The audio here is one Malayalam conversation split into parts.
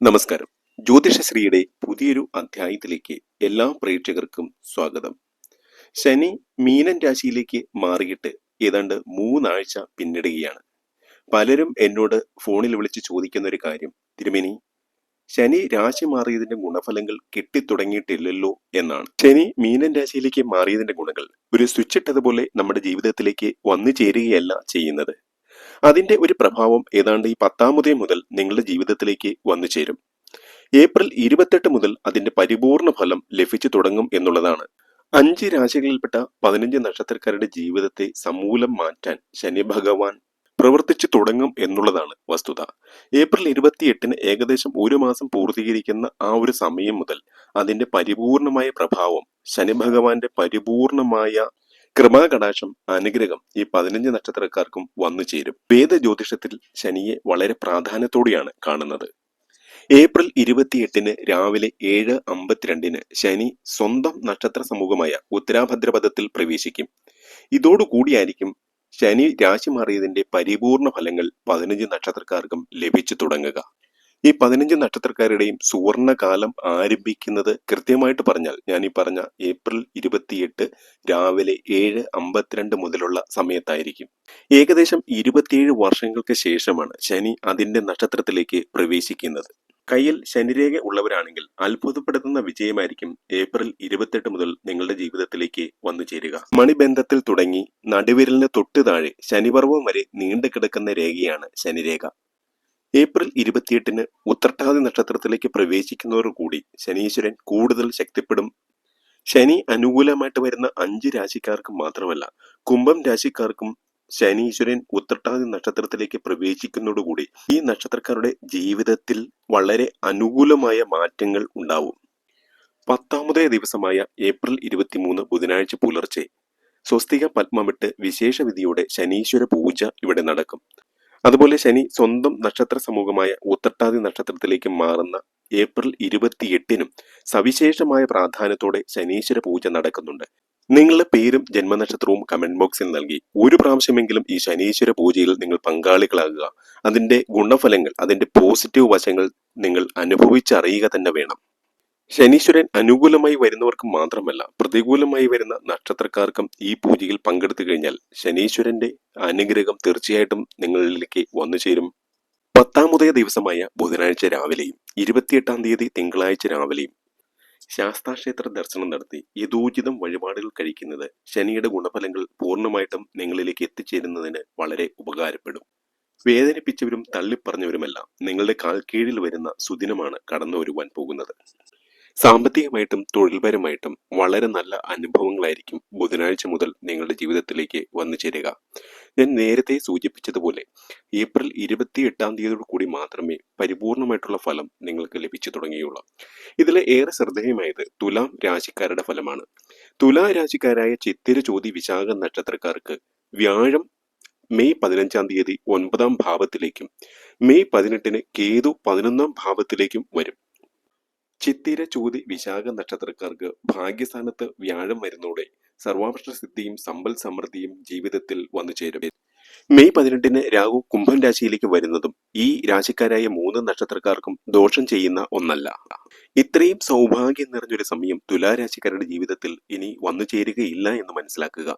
നമസ്കാരം. ജ്യോതിഷശ്രീയുടെ പുതിയൊരു അധ്യായത്തിലേക്ക് എല്ലാ പ്രേക്ഷകർക്കും സ്വാഗതം. ശനി മീനൻ രാശിയിലേക്ക് മാറിയിട്ട് ഏതാണ്ട് മൂന്നാഴ്ച പിന്നിടുകയാണ്. പലരും എന്നോട് ഫോണിൽ വിളിച്ച് ചോദിക്കുന്ന ഒരു കാര്യം. തിരുമേനി ശനി രാശി മാറിയതിന്റെ ഗുണഫലങ്ങൾ കിട്ടിത്തുടങ്ങിയിട്ടില്ലല്ലോ എന്നാണ്. ശനി മീനൻ രാശിയിലേക്ക് മാറിയതിന്റെ ഗുണങ്ങൾ ഒരു സ്വിച്ച് ഇട്ടതുപോലെ നമ്മുടെ ജീവിതത്തിലേക്ക് വന്നു ചേരുകയല്ല ചെയ്യുന്നത്. അതിന്റെ ഒരു പ്രഭാവം ഏതാണ്ട് ഈ പത്താമതേ മുതൽ നിങ്ങളുടെ ജീവിതത്തിലേക്ക് വന്നു ചേരും. ഏപ്രിൽ ഇരുപത്തെട്ട് മുതൽ അതിന്റെ പരിപൂർണ ഫലം ലഭിച്ചു തുടങ്ങും എന്നുള്ളതാണ്. അഞ്ച് രാശികളിൽപ്പെട്ട പതിനഞ്ച് നക്ഷത്രക്കാരുടെ ജീവിതത്തെ സമൂലം മാറ്റാൻ ശനി ഭഗവാൻ പ്രവർത്തിച്ചു തുടങ്ങും എന്നുള്ളതാണ് വസ്തുത. ഏപ്രിൽ ഇരുപത്തിയെട്ടിന് ഏകദേശം ഒരു മാസം പൂർത്തീകരിക്കുന്ന ആ ഒരു സമയം മുതൽ അതിന്റെ പരിപൂർണമായ പ്രഭാവം ശനി ഭഗവാന്റെ പരിപൂർണമായ കൃപാകടാക്ഷം അനുഗ്രഹം ഈ പതിനഞ്ച് നക്ഷത്രക്കാർക്കും വന്നു ചേരും. വേദ ജ്യോതിഷത്തിൽ ശനിയെ വളരെ പ്രാധാന്യത്തോടെയാണ് കാണുന്നത്. ഏപ്രിൽ ഇരുപത്തിയെട്ടിന് രാവിലെ ഏഴ് അമ്പത്തിരണ്ടിന് ശനി സ്വന്തം നക്ഷത്ര സമൂഹമായ ഉത്തരാഭദ്രപദത്തിൽ പ്രവേശിക്കും. ഇതോടുകൂടിയായിരിക്കും ശനി രാശി മാറിയതിന്റെ പരിപൂർണ ഫലങ്ങൾ പതിനഞ്ച് നക്ഷത്രക്കാർക്കും ലഭിച്ചു തുടങ്ങുക. ഈ പതിനഞ്ച് നക്ഷത്രക്കാരുടെയും സുവർണകാലം ആരംഭിക്കുന്നത് കൃത്യമായിട്ട് പറഞ്ഞാൽ ഞാൻ ഈ പറഞ്ഞ ഏപ്രിൽ ഇരുപത്തിയെട്ട് രാവിലെ ഏഴ് അമ്പത്തിരണ്ട് മുതലുള്ള സമയത്തായിരിക്കും. ഏകദേശം ഇരുപത്തിയേഴ് വർഷങ്ങൾക്ക് ശേഷമാണ് ശനി അതിന്റെ നക്ഷത്രത്തിലേക്ക് പ്രവേശിക്കുന്നത്. കയ്യിൽ ശനിരേഖ ഉള്ളവരാണെങ്കിൽ അത്ഭുതപ്പെടുത്തുന്ന വിജയമായിരിക്കും ഏപ്രിൽ ഇരുപത്തെട്ട് മുതൽ നിങ്ങളുടെ ജീവിതത്തിലേക്ക് വന്നു ചേരുക. മണിബന്ധത്തിൽ തുടങ്ങി നടുവിരലിന് തൊട്ടു താഴെ ശനിപർവം വരെ നീണ്ടു കിടക്കുന്ന രേഖയാണ് ശനിരേഖ. ഏപ്രിൽ ഇരുപത്തിയെട്ടിന് ഉത്രട്ടാതി നക്ഷത്രത്തിലേക്ക് പ്രവേശിക്കുന്നതോടുകൂടി ശനീശ്വരൻ കൂടുതൽ ശക്തിപ്പെടും. ശനി അനുകൂലമായിട്ട് വരുന്ന അഞ്ച് രാശിക്കാർക്ക് മാത്രമല്ല കുംഭം രാശിക്കാർക്കും ശനീശ്വരൻ ഉത്രട്ടാതി നക്ഷത്രത്തിലേക്ക് പ്രവേശിക്കുന്നതോടുകൂടി ഈ നക്ഷത്രക്കാരുടെ ജീവിതത്തിൽ വളരെ അനുകൂലമായ മാറ്റങ്ങൾ ഉണ്ടാവും. പത്താമതേ ദിവസമായ ഏപ്രിൽ ഇരുപത്തിമൂന്ന് ബുധനാഴ്ച പുലർച്ചെ സ്വസ്തിക പത്മമിട്ട് വിശേഷവിധിയോടെ ശനീശ്വര പൂജ ഇവിടെ നടക്കും. അതുപോലെ ശനി സ്വന്തം നക്ഷത്ര സമൂഹമായ ഉത്രട്ടാതി നക്ഷത്രത്തിലേക്ക് മാറുന്ന ഏപ്രിൽ ഇരുപത്തിയെട്ടിനും സവിശേഷമായ പ്രാധാന്യത്തോടെ ശനീശ്വര പൂജ നടക്കുന്നുണ്ട്. നിങ്ങളുടെ പേരും ജന്മനക്ഷത്രവും കമന്റ് ബോക്സിൽ നൽകി. ഒരു പ്രാവശ്യമെങ്കിലും ഈ ശനീശ്വര പൂജയിൽ നിങ്ങൾ പങ്കാളികളാകുക. അതിന്റെ ഗുണഫലങ്ങൾ അതിന്റെ പോസിറ്റീവ് വശങ്ങൾ നിങ്ങൾ അനുഭവിച്ചറിയുക തന്നെ വേണം. ശനീശ്വരൻ അനുകൂലമായി വരുന്നവർക്ക് മാത്രമല്ല പ്രതികൂലമായി വരുന്ന നക്ഷത്രക്കാർക്കും ഈ പൂജയിൽ പങ്കെടുത്തു കഴിഞ്ഞാൽ ശനീശ്വരന്റെ അനുഗ്രഹം തീർച്ചയായിട്ടും നിങ്ങളിലേക്ക് വന്നു ചേരും. പത്താമതേ ദിവസമായ ബുധനാഴ്ച രാവിലെയും ഇരുപത്തിയെട്ടാം തീയതി തിങ്കളാഴ്ച രാവിലെയും ശാസ്താക്ഷേത്ര ദർശനം നടത്തി യഥോചിതം വഴിപാടുകൾ കഴിക്കുന്നത് ശനിയുടെ ഗുണഫലങ്ങൾ പൂർണമായിട്ടും നിങ്ങളിലേക്ക് എത്തിച്ചേരുന്നതിന് വളരെ ഉപകാരപ്പെടും. വേദനിപ്പിച്ചവരും തള്ളിപ്പറഞ്ഞവരുമെല്ലാം നിങ്ങളുടെ കാൽ കീഴിൽ വരുന്ന സുദിനമാണ് കടന്നു വരുവാൻ പോകുന്നത്. സാമ്പത്തികമായിട്ടും തൊഴിൽപരമായിട്ടും വളരെ നല്ല അനുഭവങ്ങളായിരിക്കും ബുധനാഴ്ച മുതൽ നിങ്ങളുടെ ജീവിതത്തിലേക്ക് വന്നു ചേരുക. ഞാൻ നേരത്തെ സൂചിപ്പിച്ചതുപോലെ ഏപ്രിൽ ഇരുപത്തി എട്ടാം തീയതിയോട് കൂടി മാത്രമേ പരിപൂർണമായിട്ടുള്ള ഫലം നിങ്ങൾക്ക് ലഭിച്ചു തുടങ്ങിയുള്ളൂ. ഇതിൽ ഏറെ ശ്രദ്ധേയമായത് തുലാം രാശിക്കാരുടെ ഫലമാണ്. തുലാ രാശിക്കാരായ ചിത്തിര ചോതി വിശാഖ നക്ഷത്രക്കാർക്ക് വ്യാഴം മെയ് പതിനഞ്ചാം തീയതി ഒൻപതാം ഭാവത്തിലേക്കും മെയ് പതിനെട്ടിന് കേതു പതിനൊന്നാം ഭാവത്തിലേക്കും വരും. ചിത്തിര ചൂതി വിശാഖ നക്ഷത്രക്കാർക്ക് ഭാഗ്യസ്ഥാനത്ത് വ്യാഴം വരുന്നതോടെ സർവാഭരണ സിദ്ധിയും സമ്പൽ സമൃദ്ധിയും ജീവിതത്തിൽ വന്നു ചേരും. മെയ് പതിനെട്ടിന് രാഹു കുംഭം രാശിയിലേക്ക് വരുന്നതും ഈ രാശിക്കാരായ മൂന്ന് നക്ഷത്രക്കാർക്കും ദോഷം ചെയ്യുന്ന ഒന്നല്ല. ഇത്രയും സൗഭാഗ്യം നിറഞ്ഞൊരു സമയം തുലാരാശിക്കാരുടെ ജീവിതത്തിൽ ഇനി വന്നു ചേരുകയില്ല എന്ന് മനസ്സിലാക്കുക.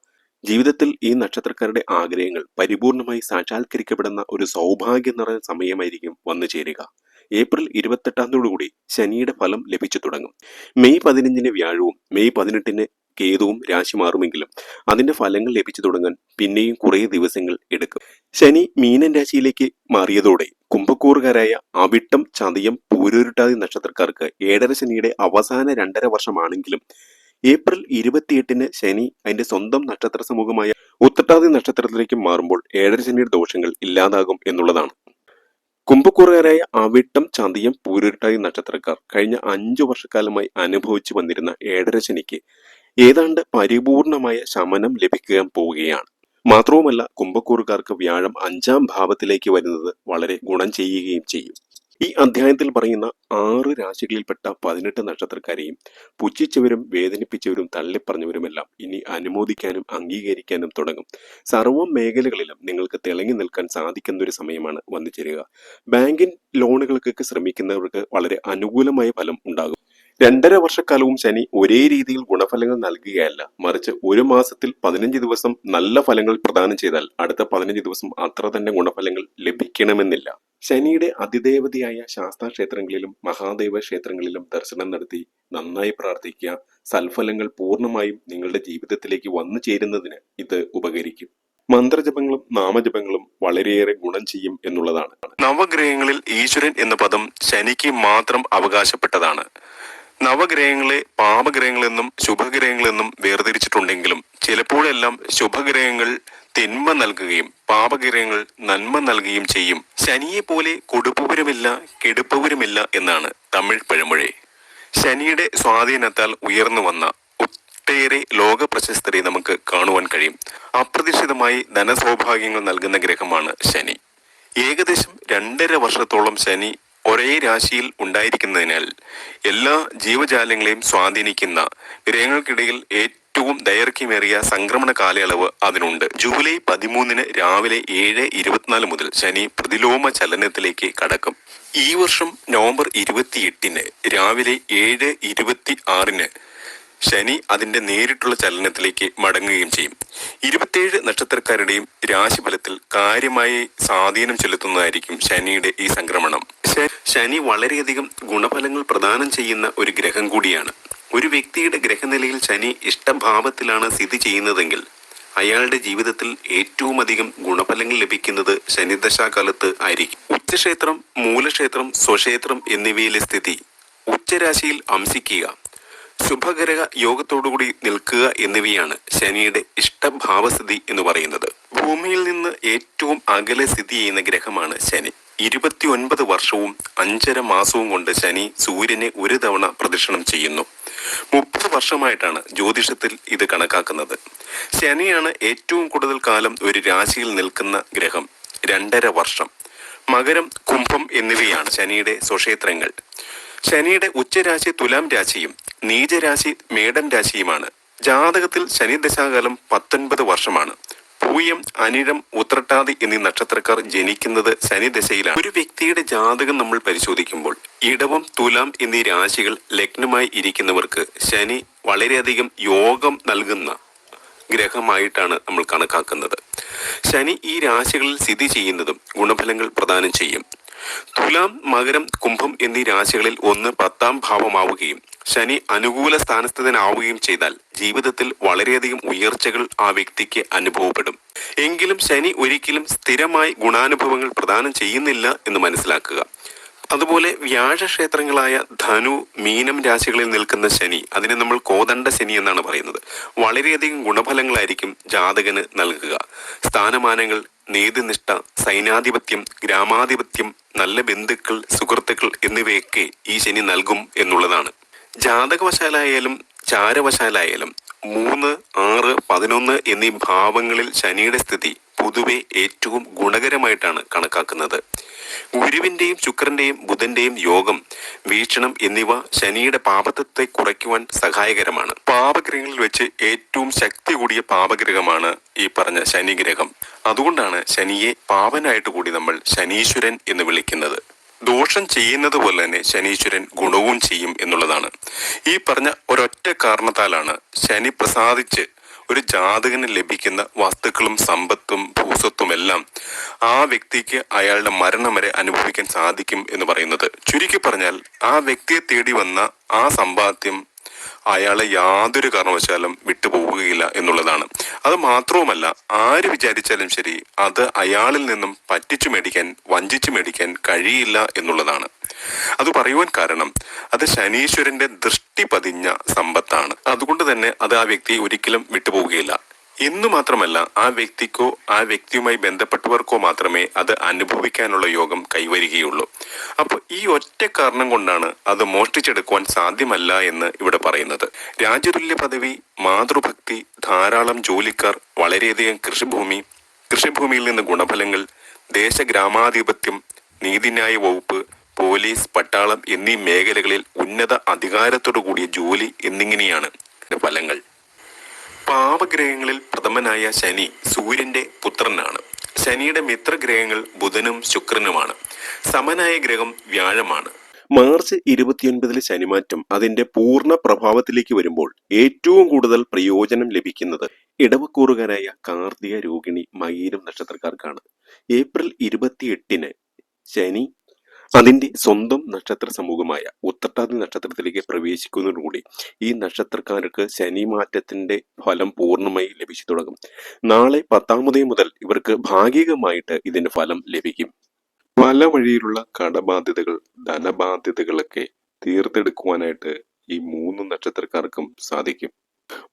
ജീവിതത്തിൽ ഈ നക്ഷത്രക്കാരുടെ ആഗ്രഹങ്ങൾ പരിപൂർണമായി സാക്ഷാത്കരിക്കപ്പെടുന്ന ഒരു സൗഭാഗ്യം നിറഞ്ഞ സമയമായിരിക്കും വന്നു ചേരുക. ഏപ്രിൽ ഇരുപത്തെട്ടാം ശനിയുടെ ഫലം ലഭിച്ചു തുടങ്ങും. മെയ് പതിനഞ്ചിന് വ്യാഴവും മെയ് പതിനെട്ടിന് കേതുവും രാശി മാറുമെങ്കിലും അതിന്റെ ഫലങ്ങൾ ലഭിച്ചു തുടങ്ങാൻ പിന്നെയും കുറേ ദിവസങ്ങൾ എടുക്കും. ശനി മീനൻ രാശിയിലേക്ക് മാറിയതോടെ കുംഭക്കൂറുകാരായ അവിട്ടം ചതയം പൂരൂരുട്ടാതി നക്ഷത്രക്കാർക്ക് ഏഴര ശനിയുടെ അവസാന രണ്ടര വർഷമാണെങ്കിലും ഏപ്രിൽ ഇരുപത്തിയെട്ടിന് ശനി അതിന്റെ സ്വന്തം നക്ഷത്ര സമൂഹമായ ഉത്തട്ടാതി നക്ഷത്രത്തിലേക്ക് മാറുമ്പോൾ ഏഴര ശനിയുടെ ദോഷങ്ങൾ ഇല്ലാതാകും എന്നുള്ളതാണ്. കുംഭക്കൂറുകാരായ അവിട്ടം ചതിയം പൂരുരുട്ടാതി നക്ഷത്രക്കാർ കഴിഞ്ഞ അഞ്ചു വർഷക്കാലമായി അനുഭവിച്ചു വന്നിരുന്ന ഏഴര ശനിക്ക് ഏതാണ്ട് പരിപൂർണമായ ശമനം ലഭിക്കാൻ പോവുകയാണ്. മാത്രവുമല്ല കുംഭക്കൂറുകാർക്ക് വ്യാഴം അഞ്ചാം ഭാവത്തിലേക്ക് വരുന്നത് വളരെ ഗുണം ചെയ്യുകയും ചെയ്യും. ഈ അധ്യായത്തിൽ പറയുന്ന ആറ് രാശികളിൽപ്പെട്ട പതിനെട്ട് നക്ഷത്രക്കാരെയും പുച്ഛിച്ചവരും വേദനിപ്പിച്ചവരും തള്ളിപ്പറഞ്ഞവരുമെല്ലാം ഇനി അനുമോദിക്കാനും അംഗീകരിക്കാനും തുടങ്ങും. സർവ മേഖലകളിലും നിങ്ങൾക്ക് തിളങ്ങി നിൽക്കാൻ സാധിക്കുന്ന ഒരു സമയമാണ് വന്നു ചേരുക. ബാങ്കിൻ ലോണുകൾക്കൊക്കെ ശ്രമിക്കുന്നവർക്ക് വളരെ അനുകൂലമായ ഫലം ഉണ്ടാകും. രണ്ടര വർഷക്കാലവും ശനി ഒരേ രീതിയിൽ ഗുണഫലങ്ങൾ നൽകുകയല്ല. മറിച്ച് ഒരു മാസത്തിൽ പതിനഞ്ച് ദിവസം നല്ല ഫലങ്ങൾ പ്രദാനം ചെയ്താൽ അടുത്ത പതിനഞ്ച് ദിവസം അത്ര തന്നെ ഗുണഫലങ്ങൾ ലഭിക്കണമെന്നില്ല. ശനിയുടെ അതിദേവതയായ ശാസ്താ ക്ഷേത്രങ്ങളിലും മഹാദേവ ക്ഷേത്രങ്ങളിലും ദർശനം നടത്തി നന്നായി പ്രാർത്ഥിക്കുക. സൽഫലങ്ങൾ പൂർണമായും നിങ്ങളുടെ ജീവിതത്തിലേക്ക് വന്നു ചേരുന്നതിന് ഇത് ഉപകരിക്കും. മന്ത്രജപങ്ങളും നാമജപങ്ങളും വളരെയേറെ ഗുണം ചെയ്യും എന്നുള്ളതാണ്. നവഗ്രഹങ്ങളിൽ ഈശ്വരൻ എന്ന പദം ശനിക്ക് മാത്രം അവകാശപ്പെട്ടതാണ്. നവഗ്രഹങ്ങളെ പാപഗ്രഹങ്ങളെന്നും ശുഭഗ്രഹങ്ങളെന്നും വേർതിരിച്ചിട്ടുണ്ടെങ്കിലും ചിലപ്പോഴെല്ലാം ശുഭഗ്രഹങ്ങൾ തിന്മ നൽകുകയും പാപകിരയങ്ങൾ നന്മ നൽകുകയും ചെയ്യും. ശനിയെ പോലെ കൊടുപ്പവരുമില്ല കെടുപ്പവരുമില്ല എന്നാണ് തമിഴ് പഴമൊഴി. ശനിയുടെ സ്വാധീനത്താൽ ഉയർന്നു വന്ന ഒട്ടേറെ ലോക പ്രശസ്തരെ നമുക്ക് കാണുവാൻ കഴിയും. അപ്രതീക്ഷിതമായി ധനസൗഭാഗ്യങ്ങൾ നൽകുന്ന ഗ്രഹമാണ് ശനി. ഏകദേശം രണ്ടര വർഷത്തോളം ശനി ഒരേ രാശിയിൽ ഉണ്ടായിരിക്കുന്നതിനാൽ എല്ലാ ജീവജാലങ്ങളെയും സ്വാധീനിക്കുന്ന ഗ്രഹങ്ങൾക്കിടയിൽ ഏറ്റവും ദൈർഘ്യമേറിയ സംക്രമണ കാലയളവ് അതിനുണ്ട്. ജൂലൈ പതിമൂന്നിന് രാവിലെ ഏഴ് ഇരുപത്തിനാല് മുതൽ ശനി പ്രതിലോമ ചലനത്തിലേക്ക് കടക്കും. ഈ വർഷം നവംബർ ഇരുപത്തിയെട്ടിന് രാവിലെ ഏഴ് ഇരുപത്തി ആറിന് ശനി അതിന്റെ നേരിട്ടുള്ള ചലനത്തിലേക്ക് മടങ്ങുകയും ചെയ്യും. ഇരുപത്തിയേഴ് നക്ഷത്രക്കാരുടെയും രാശിഫലത്തിൽ കാര്യമായി സ്വാധീനം ചെലുത്തുന്നതായിരിക്കും ശനിയുടെ ഈ സംക്രമണം. ശനി വളരെയധികം ഗുണഫലങ്ങൾ പ്രദാനം ചെയ്യുന്ന ഒരു ഗ്രഹം കൂടിയാണ്. ഒരു വ്യക്തിയുടെ ഗ്രഹനിലയിൽ ശനി ഇഷ്ടഭാവത്തിലാണ് സ്ഥിതി ചെയ്യുന്നതെങ്കിൽ അയാളുടെ ജീവിതത്തിൽ ഏറ്റവും അധികം ഗുണഫലങ്ങൾ ലഭിക്കുന്നത് ശനിദശാകാലത്ത് ആയിരിക്കും. ഉച്ചക്ഷേത്രം മൂലക്ഷേത്രം സ്വക്ഷേത്രം എന്നിവയിലെ സ്ഥിതി ഉച്ചരാശിയിൽ അംശിക്കുക ശുഭഗ്രഹ യോഗത്തോടുകൂടി നിൽക്കുക എന്നിവയാണ് ശനിയുടെ ഇഷ്ടഭാവസ്ഥിതി എന്ന് പറയുന്നത്. ഭൂമിയിൽ നിന്ന് ഏറ്റവും അകലെ സ്ഥിതി ചെയ്യുന്ന ഗ്രഹമാണ് ശനി. ഇരുപത്തിയൊൻപത് വർഷവും അഞ്ചര മാസവും കൊണ്ട് ശനി സൂര്യനെ ഒരു തവണ പ്രദക്ഷിണം ചെയ്യുന്നു. മുപ്പത് വർഷമായിട്ടാണ് ജ്യോതിഷത്തിൽ ഇത് കണക്കാക്കുന്നത്. ശനിയാണ് ഏറ്റവും കൂടുതൽ കാലം ഒരു രാശിയിൽ നിൽക്കുന്ന ഗ്രഹം രണ്ടര വർഷം. മകരം കുംഭം എന്നിവയാണ് ശനിയുടെ സ്വക്ഷേത്രങ്ങൾ. ശനിയുടെ ഉച്ചരാശി തുലാം രാശിയും നീചരാശി മേടം രാശിയുമാണ്. ജാതകത്തിൽ ശനി ദശാകാലം പത്തൊൻപത് വർഷമാണ്. പൂയം അനിഴം ഉത്രട്ടാതി എന്നീ നക്ഷത്രക്കാർ ജനിക്കുന്നത് ശനിദശയിലാണ്. ഒരു വ്യക്തിയുടെ ജാതകം നമ്മൾ പരിശോധിക്കുമ്പോൾ ഇടവം തുലാം എന്നീ രാശികൾ ലഗ്നമായി ഇരിക്കുന്നവർക്ക് ശനി വളരെയധികം യോഗം നൽകുന്ന ഗ്രഹമായിട്ടാണ് നമ്മൾ കണക്കാക്കുന്നത്. ശനി ഈ രാശികളിൽ സ്ഥിതി ചെയ്യുന്നതും ഗുണഫലങ്ങൾ പ്രദാനം ചെയ്യും. തുലാം മകരം കുംഭം എന്നീ രാശികളിൽ ഒന്ന് പത്താം ഭാവമാവുകയും ശനി അനുകൂല സ്ഥാനസ്ഥിതനാവുകയും ചെയ്താൽ ജീവിതത്തിൽ വളരെയധികം ഉയർച്ചകൾ ആ വ്യക്തിക്ക് അനുഭവപ്പെടും. എങ്കിലും ശനി ഒരിക്കലും സ്ഥിരമായി ഗുണാനുഭവങ്ങൾ പ്രദാനം ചെയ്യുന്നില്ല എന്ന് മനസ്സിലാക്കുക. അതുപോലെ വ്യാഴക്ഷേത്രങ്ങളായ ധനു മീനം രാശികളിൽ നിൽക്കുന്ന ശനി അതിനെ നമ്മൾ കോദണ്ഡ ശനി എന്നാണ് പറയുന്നത്. വളരെയധികം ഗുണഫലങ്ങളായിരിക്കും ജാതകന് നൽകുക. സ്ഥാനമാനങ്ങൾ നീതിനിഷ്ഠ സൈനാധിപത്യം ഗ്രാമാധിപത്യം നല്ല ബന്ധുക്കൾ സുഹൃത്തുക്കൾ എന്നിവയൊക്കെ ഈ ശനി നൽകും എന്നുള്ളതാണ്. ജാതകവശാലായാലും ചാരവശാലായാലും മൂന്ന് ആറ് പതിനൊന്ന് എന്നീ ഭാവങ്ങളിൽ ശനിയുടെ സ്ഥിതി പൊതുവെ ഏറ്റവും ഗുണകരമായിട്ടാണ് കണക്കാക്കുന്നത്. ഗുരുവിന്റെയും ശുക്രന്റെയും ബുധന്റെയും യോഗം വീക്ഷണം എന്നിവ ശനിയുടെ പാപത്വത്തെ കുറയ്ക്കുവാൻ സഹായകരമാണ്. പാപഗ്രഹങ്ങളിൽ വെച്ച് ഏറ്റവും ശക്തി കൂടിയ പാപഗ്രഹമാണ് ഈ പറഞ്ഞ ശനിഗ്രഹം. അതുകൊണ്ടാണ് ശനിയെ പാവനായിട്ട് കൂടി നമ്മൾ ശനീശ്വരൻ എന്ന് വിളിക്കുന്നത്. ദോഷം ചെയ്യുന്നത് പോലെ തന്നെ ശനീശ്വരൻ ഗുണവും ചെയ്യും എന്നുള്ളതാണ്. ഈ പറഞ്ഞ ഒരൊറ്റ കാരണത്താലാണ് ശനി പ്രസാദിച്ച് ഒരു ജാതകന് ലഭിക്കുന്ന വസ്തുക്കളും സമ്പത്തും ഭൂസ്വത്തും എല്ലാം ആ വ്യക്തിക്ക് അയാളുടെ മരണം വരെ അനുഭവിക്കാൻ സാധിക്കും എന്ന് പറയുന്നത്. ചുരുക്കി പറഞ്ഞാൽ ആ വ്യക്തിയെ തേടി വന്ന ആ സമ്പാദ്യം അയാളെ യാതൊരു കാരണവശാലും വിട്ടുപോവുകയില്ല എന്നുള്ളതാണ്. അത് മാത്രവുമല്ല ആര് വിചാരിച്ചാലും ശരി അത് അയാളിൽ നിന്നും പറ്റിച്ചു മേടിക്കാൻ വഞ്ചിച്ചു മേടിക്കാൻ കഴിയില്ല എന്നുള്ളതാണ്. അത് പറയുവാൻ കാരണം അത് ശനീശ്വരന്റെ ദൃഷ്ടി പതിഞ്ഞ സമ്പത്താണ്. അതുകൊണ്ട് തന്നെ അത് ആ വ്യക്തി ഒരിക്കലും വിട്ടുപോവുകയില്ല. എന്നു മാത്രമല്ല ആ വ്യക്തിക്കോ ആ വ്യക്തിയുമായി ബന്ധപ്പെട്ടവർക്കോ മാത്രമേ അത് അനുഭവിക്കാനുള്ള യോഗം കൈവരികയുള്ളൂ. അപ്പോൾ ഈ ഒറ്റ കാരണം കൊണ്ടാണ് അത് മോഷ്ടിച്ചെടുക്കുവാൻ സാധ്യമല്ല എന്ന് ഇവിടെ പറയുന്നത്. രാജതുല്യ പദവി മാതൃഭക്തി ധാരാളം ജോലിക്കാർ വളരെയധികം കൃഷിഭൂമി കൃഷിഭൂമിയിൽ നിന്ന് ഗുണഫലങ്ങൾ ദേശഗ്രാമാധിപത്യം നീതിന്യായ വകുപ്പ് പോലീസ് പട്ടാളം എന്നീ മേഖലകളിൽ ഉന്നത അധികാരത്തോടു കൂടിയ ജോലി എന്നിങ്ങനെയാണ് ഫലങ്ങൾ. പാവഗ്രഹങ്ങളിൽ പ്രഥമനായ ശനി സൂര്യന്റെ പുത്രനാണ്. ശനിയുടെ മിത്രഗ്രഹങ്ങൾ ബുധനും ശുക്രനുമാണ്. സമനായ ഗ്രഹം വ്യാഴമാണ്. മാർച്ച് ഇരുപത്തിയൊൻപതിലെ ശനിമാറ്റം അതിന്റെ പൂർണ പ്രഭാവത്തിലേക്ക് വരുമ്പോൾ ഏറ്റവും കൂടുതൽ പ്രയോജനം ലഭിക്കുന്നത് ഇടവക്കൂറുകാരായ കാർത്തിക രോഹിണി മകീരം നക്ഷത്രക്കാർക്കാണ്. ഏപ്രിൽ ഇരുപത്തിയെട്ടിന് ശനി അതിന്റെ സ്വന്തം നക്ഷത്ര സമൂഹമായ ഉത്തട്ടാതി നക്ഷത്രത്തിലേക്ക് പ്രവേശിക്കുന്നതോടുകൂടി ഈ നക്ഷത്രക്കാർക്ക് ശനി മാറ്റത്തിന്റെ ഫലം പൂർണമായി ലഭിച്ചു തുടങ്ങും. നാളെ പത്താമതേ മുതൽ ഇവർക്ക് ഭാഗികമായിട്ട് ഇതിന്റെ ഫലം ലഭിക്കും. പല വഴിയിലുള്ള കടബാധ്യതകൾ ധനബാധ്യതകളൊക്കെ തീർത്തെടുക്കുവാനായിട്ട് ഈ മൂന്ന് നക്ഷത്രക്കാർക്കും സാധിക്കും.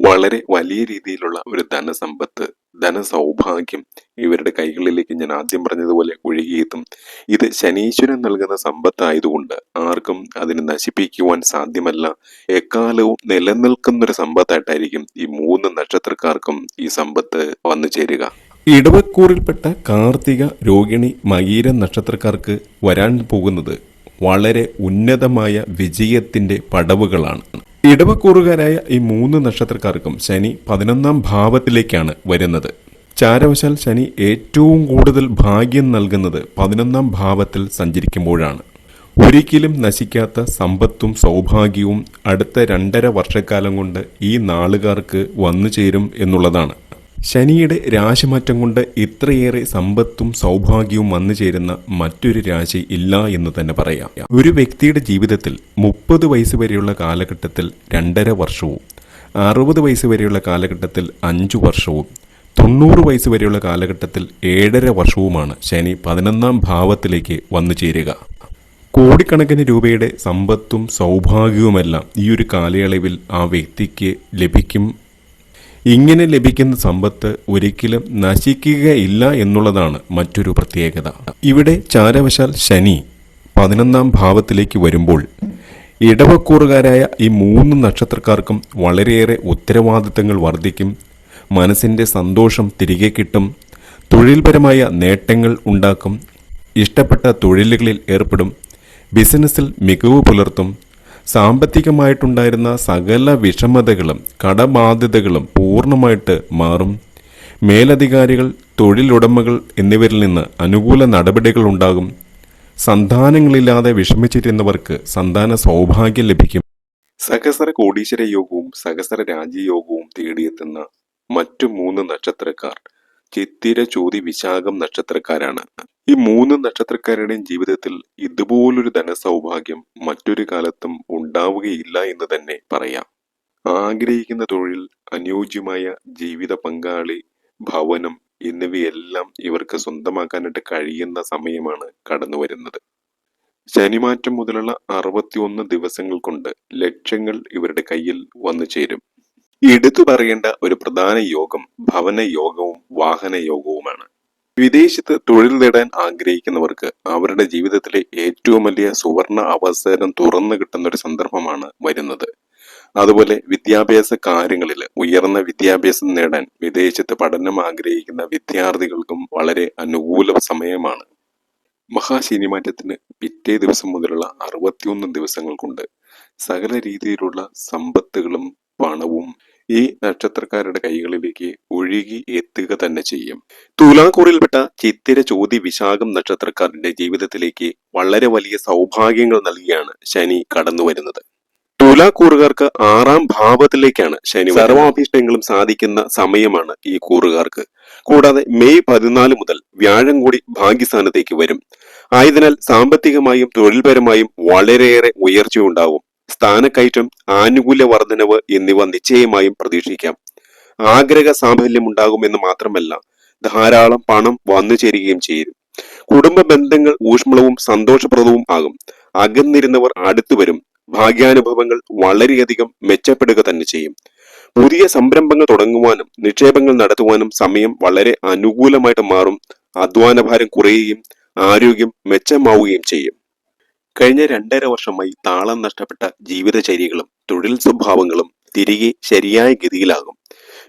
വളരെ വലിയ രീതിയിലുള്ള ഒരു ധനസമ്പത്ത് ധനസൗഭാഗ്യം ഇവരുടെ കൈകളിലേക്ക് ഞാൻ ആദ്യം പറഞ്ഞതുപോലെ ഒഴുകിയെത്തും. ഇത് ശനീശ്വരൻ നൽകുന്ന സമ്പത്തായതുകൊണ്ട് ആർക്കും അതിനെ നശിപ്പിക്കുവാൻ സാധ്യമല്ല. എക്കാലവും നിലനിൽക്കുന്ന ഒരു സമ്പത്തായിട്ടായിരിക്കും ഈ മൂന്ന് നക്ഷത്രക്കാർക്കും ഈ സമ്പത്ത് വന്നു ചേരുക. ഇടവക്കൂറിൽപ്പെട്ട കാർത്തിക രോഹിണി മകീര നക്ഷത്രക്കാർക്ക് വരാൻ പോകുന്നത് വളരെ ഉന്നതമായ വിജയത്തിന്റെ പടവുകളാണ്. ഇടവക്കൂറുകാരായ ഈ മൂന്ന് നക്ഷത്രക്കാർക്കും ശനി പതിനൊന്നാം ഭാവത്തിലേക്കാണ് വരുന്നത്. ചാരവശാൽ ശനി ഏറ്റവും കൂടുതൽ ഭാഗ്യം നൽകുന്നത് പതിനൊന്നാം ഭാവത്തിൽ സഞ്ചരിക്കുമ്പോഴാണ്. ഒരിക്കലും നശിക്കാത്ത സമ്പത്തും സൗഭാഗ്യവും അടുത്ത രണ്ടര വർഷക്കാലം കൊണ്ട് ഈ നാളുകാർക്ക് വന്നു ചേരും എന്നുള്ളതാണ്. ശനിയുടെ രാശിമാറ്റം കൊണ്ട് ഇത്രയേറെ സമ്പത്തും സൗഭാഗ്യവും വന്നു ചേരുന്ന മറ്റൊരു രാശി ഇല്ല എന്ന് തന്നെ പറയാം. ഒരു വ്യക്തിയുടെ ജീവിതത്തിൽ മുപ്പത് വയസ്സ് വരെയുള്ള കാലഘട്ടത്തിൽ രണ്ടര വർഷവും അറുപത് വയസ്സ് വരെയുള്ള കാലഘട്ടത്തിൽ അഞ്ചു വർഷവും തൊണ്ണൂറ് വയസ്സ് വരെയുള്ള കാലഘട്ടത്തിൽ ഏഴര വർഷവുമാണ് ശനി പതിനൊന്നാം ഭാവത്തിലേക്ക് വന്നു ചേരുക. കോടിക്കണക്കിന് രൂപയുടെ സമ്പത്തും സൗഭാഗ്യവുമെല്ലാം ഈ ഒരു കാലയളവിൽ ആ വ്യക്തിക്ക് ലഭിക്കും ഇങ്ങനെ ലഭിക്കുന്ന സമ്പത്ത് ഒരിക്കലും നശിക്കുകയില്ല എന്നുള്ളതാണ് മറ്റൊരു പ്രത്യേകത. ഇവിടെ ചാരവശാൽ ശനി പതിനൊന്നാം ഭാവത്തിലേക്ക് വരുമ്പോൾ ഇടവക്കൂറുകാരായ ഈ മൂന്ന് നക്ഷത്രക്കാർക്കും വളരെയേറെ ഉത്തരവാദിത്തങ്ങൾ വർദ്ധിക്കും. മനസ്സിന്റെ സന്തോഷം തിരികെ കിട്ടും. തൊഴിൽപരമായ നേട്ടങ്ങൾ ഉണ്ടാക്കും. ഇഷ്ടപ്പെട്ട തൊഴിലുകളിൽ ഏർപ്പെടും. ബിസിനസ്സിൽ മികവ് പുലർത്തും. സാമ്പത്തികമായിട്ടുണ്ടായിരുന്ന സകല വിഷമതകളും കടബാധ്യതകളും പൂർണമായിട്ട് മാറും. മേലധികാരികൾ തൊഴിലുടമകൾ എന്നിവരിൽ നിന്ന് അനുകൂല നടപടികൾ ഉണ്ടാകും. സന്താനങ്ങളില്ലാതെ വിഷമിച്ചിരുന്നവർക്ക് സന്താന സൗഭാഗ്യം ലഭിക്കും. സഹസ്ര കോടീശ്വര യോഗവും സഹസ്ര രാജ്യയോഗവും തേടിയെത്തുന്ന മറ്റു മൂന്ന് നക്ഷത്രക്കാർ. ചിത്തിര ചോതി വിശാഖം നക്ഷത്രക്കാരാണ്. ഈ മൂന്ന് നക്ഷത്രക്കാരുടെയും ജീവിതത്തിൽ ഇതുപോലൊരു ധനസൗഭാഗ്യം മറ്റൊരു കാലത്തും ഉണ്ടാവുകയില്ല എന്ന് തന്നെ പറയാം. ആഗ്രഹിക്കുന്ന തൊഴിൽ അനുയോജ്യമായ ജീവിത പങ്കാളി ഭവനം എന്നിവയെല്ലാം ഇവർക്ക് സ്വന്തമാക്കാനായിട്ട് കഴിയുന്ന സമയമാണ് കടന്നു വരുന്നത് ശനിമാറ്റം മുതലുള്ള അറുപത്തിയൊന്ന് ദിവസങ്ങൾ കൊണ്ട് ലക്ഷ്യങ്ങൾ ഇവരുടെ കയ്യിൽ വന്നു ചേരും. എടുത്തു പറയേണ്ട ഒരു പ്രധാന യോഗം ഭവന യോഗവും വാഹന യോഗവുമാണ്. വിദേശത്ത് തൊഴിൽ നേടാൻ ആഗ്രഹിക്കുന്നവർക്ക് അവരുടെ ജീവിതത്തിലെ ഏറ്റവും വലിയ സുവർണ അവസരം തുറന്നു കിട്ടുന്ന ഒരു സന്ദർഭമാണ് വരുന്നത്. അതുപോലെ വിദ്യാഭ്യാസ കാര്യങ്ങളിൽ ഉയർന്ന വിദ്യാഭ്യാസം നേടാൻ വിദേശത്ത് പഠനം ആഗ്രഹിക്കുന്ന വിദ്യാർത്ഥികൾക്കും വളരെ അനുകൂല സമയമാണ്. മഹാശനിമാറ്റത്തിന് പിറ്റേ ദിവസം മുതലുള്ള അറുപത്തിയൊന്ന് ദിവസങ്ങൾ കൊണ്ട് സകല രീതിയിലുള്ള സമ്പത്തുകളും പണവും ഈ നക്ഷത്രക്കാരുടെ കൈകളിലേക്ക് ഒഴുകി എത്തുക തന്നെ ചെയ്യും. തുലാക്കൂറിൽപ്പെട്ട ചിത്തിര ചോതി വിശാഖം നക്ഷത്രക്കാരുടെ ജീവിതത്തിലേക്ക് വളരെ വലിയ സൗഭാഗ്യങ്ങൾ നൽകിയാണ് ശനി കടന്നു വരുന്നത്. തുലാക്കൂറുകാർക്ക് ആറാം ഭാവത്തിലേക്കാണ് ശനി സർവാഭീഷ്ടങ്ങളും സാധിക്കുന്ന സമയമാണ് ഈ കൂറുകാർക്ക്. കൂടാതെ മെയ് പതിനാല് മുതൽ വ്യാഴം കൂടി ഭാഗ്യസ്ഥാനത്തേക്ക് വരും. ആയതിനാൽ സാമ്പത്തികമായും തൊഴിൽപരമായും വളരെയേറെ ഉയർച്ചയുണ്ടാവും. സ്ഥാനക്കയറ്റം ആനുകൂല്യ വർധനവ് എന്നിവ നിശ്ചയമായും പ്രതീക്ഷിക്കാം. ആഗ്രഹ സാഫല്യം ഉണ്ടാകുമെന്ന് മാത്രമല്ല ധാരാളം പണം വന്നു ചേരുകയും ചെയ്യും. കുടുംബ ബന്ധങ്ങൾ ഊഷ്മളവും സന്തോഷപ്രദവും ആകും. അകന്നിരുന്നവർ അടുത്തു വരും. ഭാഗ്യാനുഭവങ്ങൾ വളരെയധികം മെച്ചപ്പെടുക തന്നെ ചെയ്യും. പുതിയ സംരംഭങ്ങൾ തുടങ്ങുവാനും നിക്ഷേപങ്ങൾ നടത്തുവാനും സമയം വളരെ അനുകൂലമായിട്ട് മാറും. അധ്വാനഭാരം കുറയുകയും ആരോഗ്യം മെച്ചമാവുകയും ചെയ്യും. കഴിഞ്ഞ രണ്ടര വർഷമായി താളം നഷ്ടപ്പെട്ട ജീവിതചര്യകളും തൊഴിൽ സ്വഭാവങ്ങളും തിരികെ ശരിയായ ഗതിയിലാകും.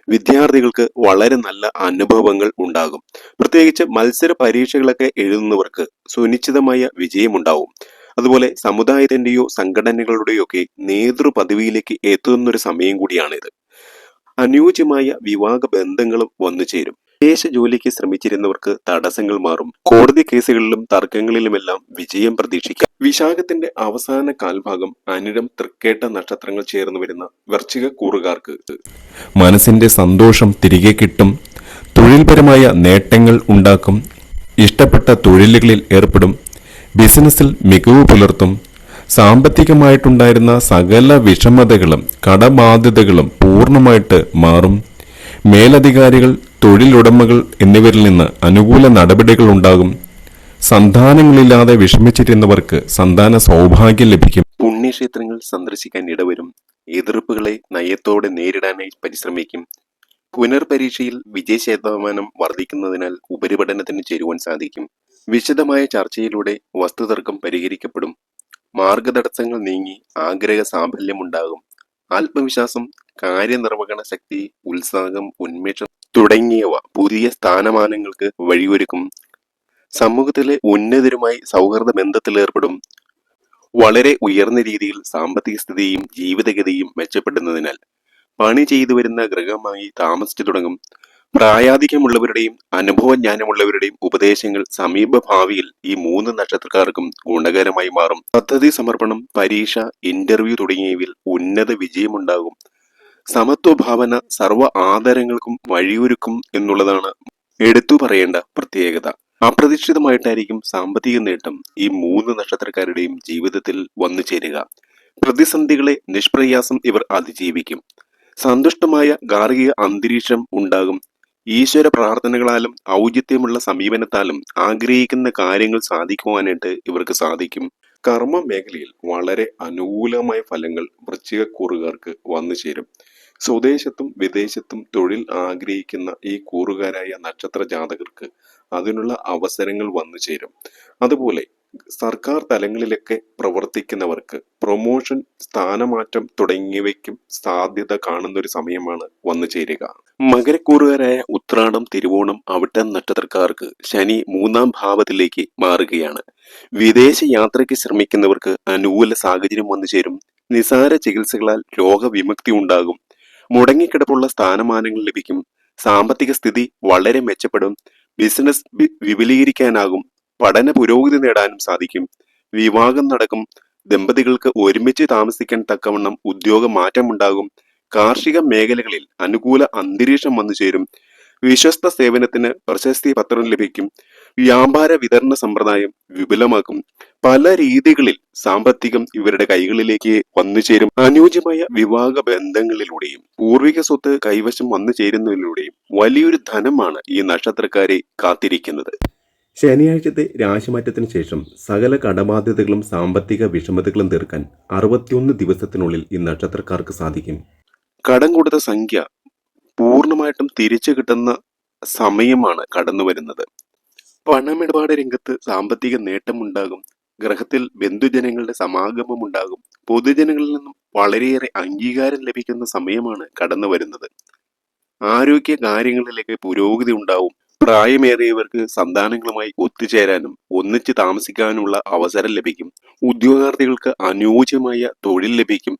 വിദ്യാർത്ഥികൾക്ക് വളരെ നല്ല അനുഭവങ്ങൾ ഉണ്ടാകും. പ്രത്യേകിച്ച് മത്സര പരീക്ഷകളൊക്കെ എഴുതുന്നവർക്ക് സുനിശ്ചിതമായ വിജയമുണ്ടാവും. അതുപോലെ സമുദായത്തിന്റെയോ സംഘടനകളുടെയോ ഒക്കെ നേതൃപദവിയിലേക്ക് എത്തുന്നൊരു സമയം കൂടിയാണിത്. അനുയോജ്യമായ വിവാഹ ബന്ധങ്ങളും വന്നു ചേരും. വിദേശ ജോലിക്ക് ശ്രമിച്ചിരുന്നവർക്ക് തടസ്സങ്ങൾ മാറും. കോടതി കേസുകളിലും തർക്കങ്ങളിലുമെല്ലാം വിജയം പ്രതീക്ഷിക്കാം. വിശാഖത്തിന്റെ അവസാന കാൽഭാഗം അനിരം തൃക്കേട്ട നക്ഷത്രങ്ങൾ ചേർന്ന് വരുന്ന വൃശ്ചിക കൂറുകാർക്ക്. മനസ്സിന്റെ സന്തോഷം തിരികെ കിട്ടും. തൊഴിൽപരമായ നേട്ടങ്ങൾ ഉണ്ടാക്കും. ഇഷ്ടപ്പെട്ട തൊഴിലുകളിൽ ഏർപ്പെടും. ബിസിനസ്സിൽ മികവ് പുലർത്തും. സാമ്പത്തികമായിട്ടുണ്ടായിരുന്ന സകല വിഷമതകളും കടബാധ്യതകളും പൂർണമായിട്ട് മാറും. മേലധികാരികൾ തൊഴിലുടമകൾ എന്നിവരിൽ നിന്ന് അനുകൂല നടപടികൾ ഉണ്ടാകും. സന്താനങ്ങളില്ലാതെ വിഷമിച്ചിരുന്നവർക്ക് സന്താന സൗഭാഗ്യം ലഭിക്കും. പുണ്യക്ഷേത്രങ്ങൾ സന്ദർശിക്കാൻ ഇടവരും. എതിർപ്പുകളെ നയത്തോടെ നേരിടാനായി പരിശ്രമിക്കും. പുനർപരീക്ഷയിൽ വിജയ ശതമാനം വർദ്ധിക്കുന്നതിനാൽ ഉപരിപഠനത്തിന് ചേരുവാൻ സാധിക്കും. വിശദമായ ചർച്ചയിലൂടെ വസ്തുതർക്കം പരിഹരിക്കപ്പെടും. മാർഗതടസ്സങ്ങൾ നീങ്ങി ആഗ്രഹ സാഫല്യമുണ്ടാകും. ആത്മവിശ്വാസം കാര്യനിർവഹണ ശക്തി ഉത്സാഹം ഉന്മേഷം തുടങ്ങിയവ പുതിയ സ്ഥാനമാനങ്ങൾക്ക് വഴിയൊരുക്കും. സമൂഹത്തിലെ ഉന്നതരുമായി സൗഹൃദ ബന്ധത്തിലേർപ്പെടും വളരെ ഉയർന്ന രീതിയിൽ സാമ്പത്തിക സ്ഥിതിയും ജീവിതഗതിയും മെച്ചപ്പെടുന്നതിനാൽ പണി ചെയ്തു വരുന്ന ഗൃഹമായി താമസിച്ചു തുടങ്ങും. പ്രായാധിക്യമുള്ളവരുടെയും അനുഭവജ്ഞാനമുള്ളവരുടെയും ഉപദേശങ്ങൾ സമീപഭാവിയിൽ ഈ മൂന്ന് നക്ഷത്രക്കാർക്കും ഗുണകരമായി മാറും. പദ്ധതി സമർപ്പണം പരീക്ഷ ഇന്റർവ്യൂ തുടങ്ങിയവയിൽ ഉന്നത വിജയമുണ്ടാകും. സമത്വഭാവന സർവ ആദരങ്ങൾക്കും വഴിയൊരുക്കും എന്നുള്ളതാണ് എടുത്തു പറയേണ്ട പ്രത്യേകത. അപ്രതീക്ഷിതമായിട്ടായിരിക്കും സാമ്പത്തിക നേട്ടം ഈ മൂന്ന് നക്ഷത്രക്കാരുടെയും ജീവിതത്തിൽ വന്നു ചേരുക. പ്രതിസന്ധികളെ നിഷ്പ്രയാസം ഇവർ അതിജീവിക്കും. സന്തുഷ്ടമായ ഗാർഹിക അന്തരീക്ഷം ഉണ്ടാകും. ഈശ്വര പ്രാർത്ഥനകളാലും ഔചിത്യമുള്ള സമീപനത്താലും ആഗ്രഹിക്കുന്ന കാര്യങ്ങൾ സാധിക്കുവാനായിട്ട് ഇവർക്ക് സാധിക്കും. കർമ്മ മേഖലയിൽ വളരെ അനുകൂലമായ ഫലങ്ങൾ വൃശ്ചികക്കൂറുകാർക്ക് വന്നു ചേരും. സ്വദേശത്തും വിദേശത്തും തൊഴിൽ ആഗ്രഹിക്കുന്ന ഈ കൂറുകാരായ നക്ഷത്ര ജാതകർക്ക് അതിനുള്ള അവസരങ്ങൾ വന്നു ചേരും. അതുപോലെ സർക്കാർ തലങ്ങളിലൊക്കെ പ്രവർത്തിക്കുന്നവർക്ക് പ്രൊമോഷൻ സ്ഥാനമാറ്റം തുടങ്ങിയവയ്ക്കും സാധ്യത കാണുന്ന ഒരു സമയമാണ് വന്നു ചേരുക. മകരക്കൂറുകാരായ ഉത്രാടം തിരുവോണം അവിട്ടം നക്ഷത്രക്കാർക്ക് ശനി മൂന്നാം ഭാവത്തിലേക്ക് മാറുകയാണ്. വിദേശ യാത്രയ്ക്ക് ശ്രമിക്കുന്നവർക്ക് അനുകൂല സാഹചര്യം വന്നു ചേരും. നിസാര ചികിത്സകളാൽ രോഗവിമുക്തി ഉണ്ടാകും. മുടങ്ങിക്കിടപ്പുള്ള സ്ഥാനമാനങ്ങൾ ലഭിക്കും. സാമ്പത്തിക സ്ഥിതി വളരെ മെച്ചപ്പെടും. ബിസിനസ് വിപുലീകരിക്കാനാകും. പഠന പുരോഗതി നേടാനും സാധിക്കും. വിവാഹം നടക്കും. ദമ്പതികൾക്ക് ഒരുമിച്ച് താമസിക്കാൻ തക്കവണ്ണം ഉദ്യോഗ മാറ്റമുണ്ടാകും. കാർഷിക മേഖലകളിൽ അനുകൂല അന്തരീക്ഷം വന്നു ചേരും. വിശ്വസ്ത സേവനത്തിന് പ്രശസ്തി പത്രം ലഭിക്കും. വ്യാപാര വിതരണ സമ്പ്രദായം വിപുലമാക്കും. പല രീതികളിൽ സാമ്പത്തികം ഇവരുടെ കൈകളിലേക്ക് വന്നു ചേരും. അനുയോജ്യമായ വിവാഹ ബന്ധങ്ങളിലൂടെയും പൂർവിക സ്വത്ത് കൈവശം വന്നു ചേരുന്നതിലൂടെയും വലിയൊരു ധനമാണ് ഈ നക്ഷത്രക്കാരെ കാത്തിരിക്കുന്നത്. ശനിയാഴ്ചത്തെ രാശിമാറ്റത്തിന് ശേഷം സകല കടബാധ്യതകളും സാമ്പത്തിക വിഷമതകളും തീർക്കാൻ അറുപത്തിയൊന്ന് ദിവസത്തിനുള്ളിൽ ഈ നക്ഷത്രക്കാർക്ക് സാധിക്കും. കടം കൊടുത്ത സംഖ്യ പൂർണമായിട്ടും തിരിച്ചു കിട്ടുന്ന സമയമാണ് കടന്നു വരുന്നത് പണമിടപാട് രംഗത്ത് സാമ്പത്തിക നേട്ടമുണ്ടാകും. ഗ്രഹത്തിൽ ബന്ധുജനങ്ങളുടെ സമാഗമം ഉണ്ടാകും. പൊതുജനങ്ങളിൽ നിന്നും വളരെയേറെ അംഗീകാരം ലഭിക്കുന്ന സമയമാണ് കടന്നു വരുന്നത്. ആരോഗ്യ കാര്യങ്ങളിലേക്ക് പുരോഗതി ഉണ്ടാവും. പ്രായമേറിയവർക്ക് സന്താനങ്ങളുമായി ഒത്തുചേരാനും ഒന്നിച്ച് താമസിക്കാനുമുള്ള അവസരം ലഭിക്കും. ഉദ്യോഗാർത്ഥികൾക്ക് അനുയോജ്യമായ തൊഴിൽ ലഭിക്കും.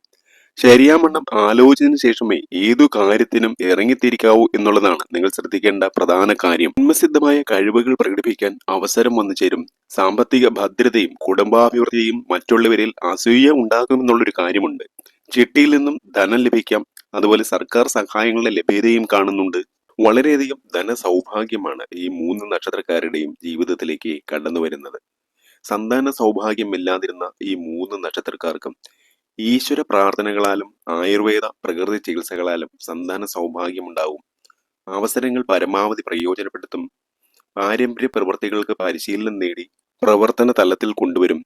ശരിയാമണ്ണം ആലോചിച്ചതിനു ശേഷമേ ഏതു കാര്യത്തിനും ഇറങ്ങിത്തിരിക്കാവൂ എന്നുള്ളതാണ് നിങ്ങൾ ശ്രദ്ധിക്കേണ്ട പ്രധാന കാര്യം. ജന്മസിദ്ധമായ കഴിവുകൾ പ്രകടിപ്പിക്കാൻ അവസരം വന്നു ചേരും. സാമ്പത്തിക ഭദ്രതയും കുടുംബാഭിവൃദ്ധിയും മറ്റുള്ളവരിൽ അസൂയ ഉണ്ടാകുമെന്നുള്ളൊരു കാര്യമുണ്ട്. ചിട്ടിയിൽ നിന്നും ധനം ലഭിക്കാം അതുപോലെ സർക്കാർ സഹായങ്ങളുടെ ലഭ്യതയും കാണുന്നുണ്ട്. വളരെയധികം ധനസൗഭാഗ്യമാണ് ഈ മൂന്ന് നക്ഷത്രക്കാരുടെയും ജീവിതത്തിലേക്ക് കടന്നു വരുന്നത് സന്താന സൗഭാഗ്യമില്ലാതിരുന്ന ഈ മൂന്ന് നക്ഷത്രക്കാർക്കും ഈശ്വര പ്രാർത്ഥനകളാലും ആയുർവേദ പ്രകൃതി ചികിത്സകളാലും സന്താന സൗഭാഗ്യമുണ്ടാവും. അവസരങ്ങൾ പരമാവധി പ്രയോജനപ്പെടുത്തും. പാരമ്പര്യ പ്രവൃത്തികൾക്ക് പരിശീലനം നേടി പ്രവർത്തന തലത്തിൽ കൊണ്ടുവരും.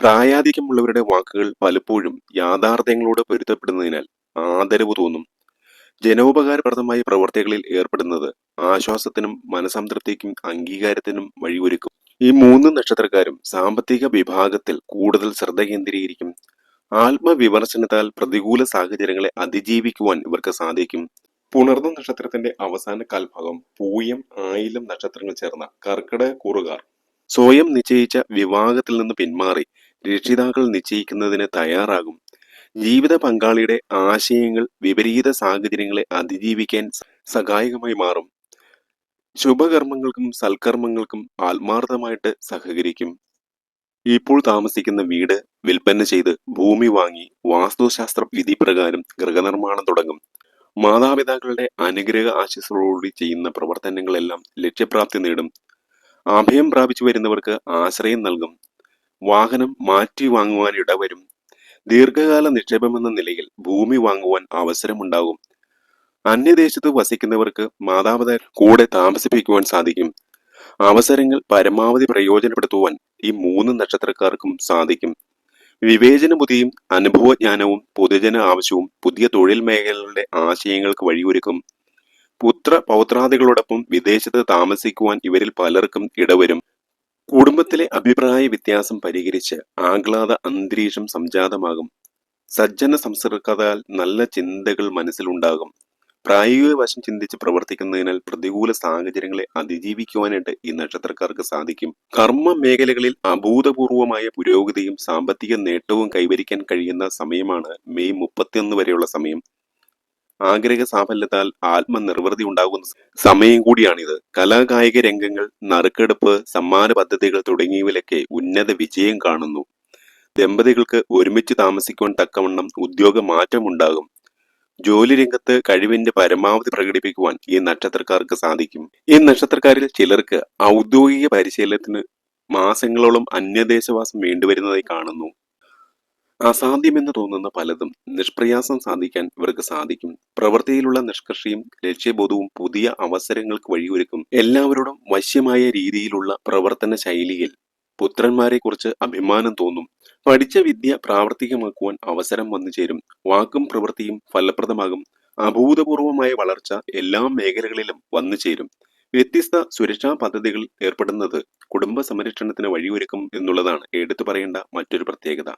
പ്രായാധിക്യമുള്ളവരുടെ വാക്കുകൾ പലപ്പോഴും യാഥാർത്ഥ്യങ്ങളോട് പൊരുത്തപ്പെടുന്നതിനാൽ ആദരവ് തോന്നും. ജനോപകാരപ്രദമായ പ്രവർത്തികളിൽ ഏർപ്പെടുന്നത് ആശ്വാസത്തിനും മനസംതൃപ്തിക്കും അംഗീകാരത്തിനും വഴിയൊരുക്കും. ഈ മൂന്ന് നക്ഷത്രക്കാരും സാമ്പത്തിക വിഭാഗത്തിൽ കൂടുതൽ ശ്രദ്ധ കേന്ദ്രീകരിക്കും. ആത്മവിമർശനത്താൽ പ്രതികൂല സാഹചര്യങ്ങളെ അതിജീവിക്കുവാൻ ഇവർക്ക് സാധിക്കും. പുണർന്ന നക്ഷത്രത്തിന്റെ അവസാന കാൽഭാഗം പൂയം ആയിലം നക്ഷത്രങ്ങൾ ചേർന്ന കർക്കിടക കൂറുകാർ സ്വയം നിശ്ചയിച്ച വിവാഹത്തിൽ നിന്ന് പിന്മാറി രക്ഷിതാക്കൾ നിശ്ചയിക്കുന്നതിന് തയ്യാറാകും. ജീവിത പങ്കാളിയുടെ ആശയങ്ങൾ വിപരീത സാഹചര്യങ്ങളെ അതിജീവിക്കാൻ സഹായകമായി മാറും. ശുഭകർമ്മങ്ങൾക്കും സൽക്കർമ്മങ്ങൾക്കും ആത്മാർത്ഥമായിട്ട് സഹകരിക്കും. ഇപ്പോൾ താമസിക്കുന്ന വീട് വിൽപ്പന ചെയ്ത് ഭൂമി വാങ്ങി വാസ്തുശാസ്ത്ര വിധി പ്രകാരം ഗൃഹനിർമ്മാണം തുടങ്ങും. മാതാപിതാക്കളുടെ അനുഗ്രഹ ആശിസ്സോടുകൂടി ചെയ്യുന്ന പ്രവർത്തനങ്ങളെല്ലാം ലക്ഷ്യപ്രാപ്തി നേടും. അഭയം പ്രാപിച്ചു വരുന്നവർക്ക് ആശ്രയം നൽകും. വാഹനം മാറ്റി വാങ്ങുവാൻ ഇടവരും. ദീർഘകാല നിക്ഷേപമെന്ന നിലയിൽ ഭൂമി വാങ്ങുവാൻ അവസരമുണ്ടാകും. അന്യദേശത്ത് വസിക്കുന്നവർക്ക് മാതാപിതാക്കൾ കൂടെ താമസിപ്പിക്കുവാൻ സാധിക്കും. അവസരങ്ങൾ പരമാവധി പ്രയോജനപ്പെടുത്തുവാൻ ഈ മൂന്ന് നക്ഷത്രക്കാർക്കും സാധിക്കും. വിവേചന ബുദ്ധിയും അനുഭവജ്ഞാനവും പൊതുജന ആവശ്യവും പുതിയ തൊഴിൽ മേഖലകളുടെ ആശയങ്ങൾക്ക് വഴിയൊരുക്കും. പുത്ര പൗത്രാദികളോടൊപ്പം വിദേശത്ത് താമസിക്കുവാൻ ഇവരിൽ പലർക്കും ഇടവരും. കുടുംബത്തിലെ അഭിപ്രായ വ്യത്യാസം പരിഹരിച്ച് ആഹ്ലാദ അന്തരീക്ഷം സംജാതമാകും. സജ്ജന സംസർഗത്താൽ നല്ല ചിന്തകൾ മനസ്സിലുണ്ടാകും. പ്രായോഗിക വശം ചിന്തിച്ച് പ്രവർത്തിക്കുന്നതിനാൽ പ്രതികൂല സാഹചര്യങ്ങളെ അതിജീവിക്കുവാനായിട്ട് ഈ നക്ഷത്രക്കാർക്ക് സാധിക്കും. കർമ്മ മേഖലകളിൽ അഭൂതപൂർവമായ പുരോഗതിയും സാമ്പത്തിക നേട്ടവും കൈവരിക്കാൻ കഴിയുന്ന സമയമാണ് മെയ് മുപ്പത്തിയൊന്ന് വരെയുള്ള സമയം. ആഗ്രഹ സാഫല്യത്താൽ ആത്മനിർവൃതി ഉണ്ടാകുന്ന സമയം കൂടിയാണിത്. കലാകായിക രംഗങ്ങൾ നറുക്കെടുപ്പ് സമ്മാന പദ്ധതികൾ തുടങ്ങിയവയിലൊക്കെ ഉന്നത വിജയം കാണുന്നു. ദമ്പതികൾക്ക് ഒരുമിച്ച് താമസിക്കുവാൻ തക്കവണ്ണം ഉദ്യോഗ മാറ്റമുണ്ടാകും. ജോലി രംഗത്ത് കഴിവിന്റെ പരമാവധി പ്രകടിപ്പിക്കുവാൻ ഈ നക്ഷത്രക്കാർക്ക് സാധിക്കും. ഈ നക്ഷത്രക്കാരിൽ ചിലർക്ക് ഔദ്യോഗിക പരിശീലനത്തിന് മാസങ്ങളോളം അന്യദേശവാസം വേണ്ടിവരുന്നതായി കാണുന്നു. അസാധ്യമെന്ന് തോന്നുന്ന പലതും നിഷ്പ്രയാസം സാധിക്കാൻ ഇവർക്ക് സാധിക്കും. പ്രവൃത്തിയിലുള്ള നിഷ്കർഷയും ലക്ഷ്യബോധവും പുതിയ അവസരങ്ങൾക്ക് വഴിയൊരുക്കും. എല്ലാവരോടും വശ്യമായ രീതിയിലുള്ള പ്രവർത്തന ശൈലിയിൽ പുത്രന്മാരെ കുറിച്ച് അഭിമാനം തോന്നും. പഠിച്ച വിദ്യ പ്രാവർത്തികമാക്കുവാൻ അവസരം വന്നു ചേരും. വാക്കും പ്രവൃത്തിയും ഫലപ്രദമാകും. അഭൂതപൂർവമായ വളർച്ച എല്ലാ മേഖലകളിലും വന്നു ചേരും. വ്യത്യസ്ത സുരക്ഷാ പദ്ധതികൾ ഏർപ്പെടുന്നത് കുടുംബ സംരക്ഷണത്തിന് വഴിയൊരുക്കും എന്നുള്ളതാണ്. എടുത്തു പറയേണ്ട മറ്റൊരു പ്രത്യേകത.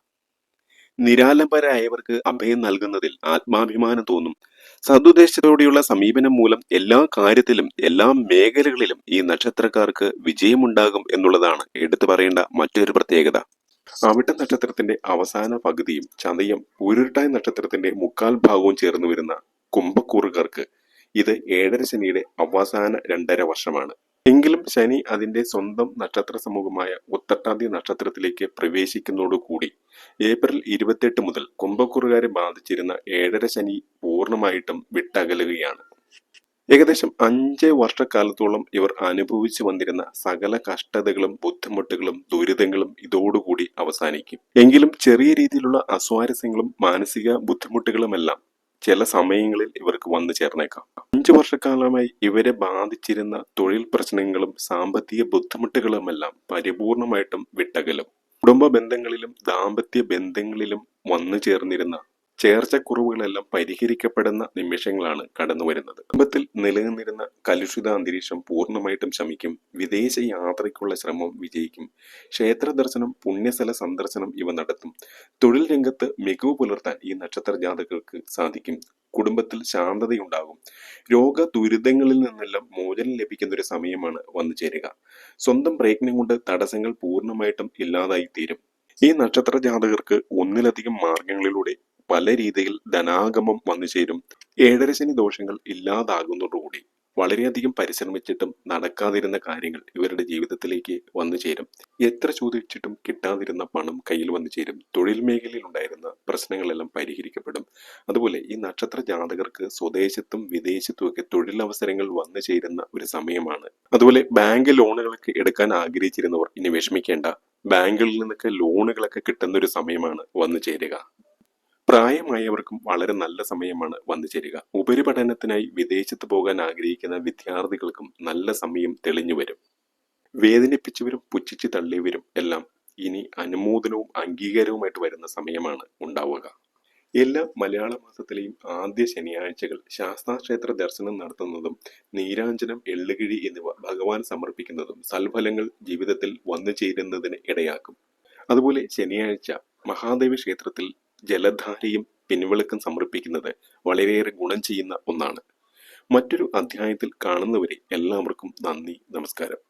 നിരാലംബരായവർക്ക് അഭയം നൽകുന്നതിൽ ആത്മാഭിമാനം തോന്നും. സതുദ്ദേശത്തോടെയുള്ള സമീപനം മൂലം എല്ലാ കാര്യത്തിലും എല്ലാ മേഖലകളിലും ഈ നക്ഷത്രക്കാർക്ക് വിജയമുണ്ടാകും എന്നുള്ളതാണ് എടുത്തു പറയേണ്ട മറ്റൊരു പ്രത്യേകത. അവിട്ട നക്ഷത്രത്തിന്റെ അവസാന പകുതിയും ചതയം ഉരുട്ടായ നക്ഷത്രത്തിന്റെ മുക്കാൽ ഭാഗവും ചേർന്ന് വരുന്ന കുംഭക്കൂറുകാർക്ക് ഇത് ഏഴര ശനിയുടെ അവസാന രണ്ടര വർഷമാണ്. എങ്കിലും ശനി അതിന്റെ സ്വന്തം നക്ഷത്ര സമൂഹമായ ഉത്തട്ടാതി നക്ഷത്രത്തിലേക്ക് പ്രവേശിക്കുന്നതോടുകൂടി ഏപ്രിൽ ഇരുപത്തിയെട്ട് മുതൽ കുംഭക്കുറുകാരെ ബാധിച്ചിരുന്ന ഏഴര ശനി പൂർണമായിട്ടും വിട്ടകലുകയാണ്. ഏകദേശം അഞ്ച് വർഷക്കാലത്തോളം ഇവർ അനുഭവിച്ചു വന്നിരുന്ന സകല കഷ്ടതകളും ബുദ്ധിമുട്ടുകളും ദുരിതങ്ങളും ഇതോടുകൂടി അവസാനിക്കും. എങ്കിലും ചെറിയ രീതിയിലുള്ള അസ്വാരസ്യങ്ങളും മാനസിക ബുദ്ധിമുട്ടുകളുമെല്ലാം ചില സമയങ്ങളിൽ ഇവർക്ക് വന്നു ചേർന്നേക്കാം. അഞ്ചു വർഷക്കാലമായി ഇവരെ ബാധിച്ചിരുന്ന തൊഴിൽ പ്രശ്നങ്ങളും സാമ്പത്തിക ബുദ്ധിമുട്ടുകളുമെല്ലാം പരിപൂർണമായിട്ടും വിട്ടകലും. കുടുംബ ബന്ധങ്ങളിലും ദാമ്പത്യ ബന്ധങ്ങളിലും വന്നു ചേർന്നിരുന്ന ചേർച്ചക്കുറവുകളെല്ലാം പരിഹരിക്കപ്പെടുന്ന നിമിഷങ്ങളാണ് കടന്നു വരുന്നത് കുടുംബത്തിൽ നിലനിന്നിരുന്ന കലുഷിത അന്തരീക്ഷം പൂർണമായിട്ടും ശമിക്കും. വിദേശ യാത്രയ്ക്കുള്ള ശ്രമം വിജയിക്കും. ക്ഷേത്ര ദർശനം പുണ്യസ്ഥല സന്ദർശനം ഇവ നടത്തും. തൊഴിൽ രംഗത്ത് മികവ് പുലർത്താൻ ഈ നക്ഷത്ര ജാതകർക്ക് സാധിക്കും. കുടുംബത്തിൽ ശാന്തതയുണ്ടാകും. രോഗ ദുരിതങ്ങളിൽ നിന്നെല്ലാം മോചനം ലഭിക്കുന്ന ഒരു സമയമാണ് വന്നു ചേരുക. സ്വന്തം പ്രയത്നം കൊണ്ട് തടസ്സങ്ങൾ പൂർണമായിട്ടും ഇല്ലാതായി തീരും ഈ നക്ഷത്ര ജാതകർക്ക് ഒന്നിലധികം മാർഗങ്ങളിലൂടെ പല രീതിയിൽ ധനാഗമം വന്നു ചേരും. ഏഴരശനി ദോഷങ്ങൾ ഇല്ലാതാകുന്നതോടുകൂടി വളരെയധികം പരിശ്രമിച്ചിട്ടും നടക്കാതിരുന്ന കാര്യങ്ങൾ ഇവരുടെ ജീവിതത്തിലേക്ക് വന്നു ചേരും. എത്ര ചോദിച്ചിട്ടും കിട്ടാതിരുന്ന പണം കയ്യിൽ വന്നു ചേരും. തൊഴിൽ മേഖലയിൽ ഉണ്ടായിരുന്ന പ്രശ്നങ്ങളെല്ലാം പരിഹരിക്കപ്പെടും. അതുപോലെ ഈ നക്ഷത്ര ജാതകർക്ക് സ്വദേശത്തും വിദേശത്തും ഒക്കെ തൊഴിലവസരങ്ങൾ വന്നു ചേരുന്ന ഒരു സമയമാണ്. അതുപോലെ ബാങ്ക് ലോണുകളൊക്കെ എടുക്കാൻ ആഗ്രഹിച്ചിരുന്നവർ ഇനി വിഷമിക്കേണ്ട. ബാങ്കുകളിൽ നിന്നൊക്കെ ലോണുകളൊക്കെ കിട്ടുന്ന ഒരു സമയമാണ് വന്നു ചേരുക. പ്രായമായവർക്കും വളരെ നല്ല സമയമാണ് വന്നു ചേരുക. ഉപരിപഠനത്തിനായി വിദേശത്ത് പോകാൻ ആഗ്രഹിക്കുന്ന വിദ്യാർത്ഥികൾക്കും നല്ല സമയം തെളിഞ്ഞു വരും. വേദനിപ്പിച്ചവരും പുച്ഛിച്ച് തള്ളിയവരും എല്ലാം ഇനി അനുമോദനവും അംഗീകാരവുമായിട്ട് വരുന്ന സമയമാണ് ഉണ്ടാവുക. എല്ലാ മലയാള മാസത്തിലെയും ആദ്യ ശനിയാഴ്ചകൾ ശാസ്താക്ഷേത്ര ദർശനം നടത്തുന്നതും നീരാഞ്ജനം എള്ളുകിഴി എന്നിവ ഭഗവാൻ സമർപ്പിക്കുന്നതും സൽഫലങ്ങൾ ജീവിതത്തിൽ വന്നു ചേരുന്നതിന് ഇടയാക്കും. അതുപോലെ ശനിയാഴ്ച മഹാദേവ ക്ഷേത്രത്തിൽ ജലധാരയും പിൻവിളക്കും സമർപ്പിക്കുന്നത് വളരെയേറെ ഗുണം ചെയ്യുന്ന ഒന്നാണ്. മറ്റൊരു അധ്യായത്തിൽ കാണുന്നവരെ എല്ലാവർക്കും നന്ദി നമസ്കാരം.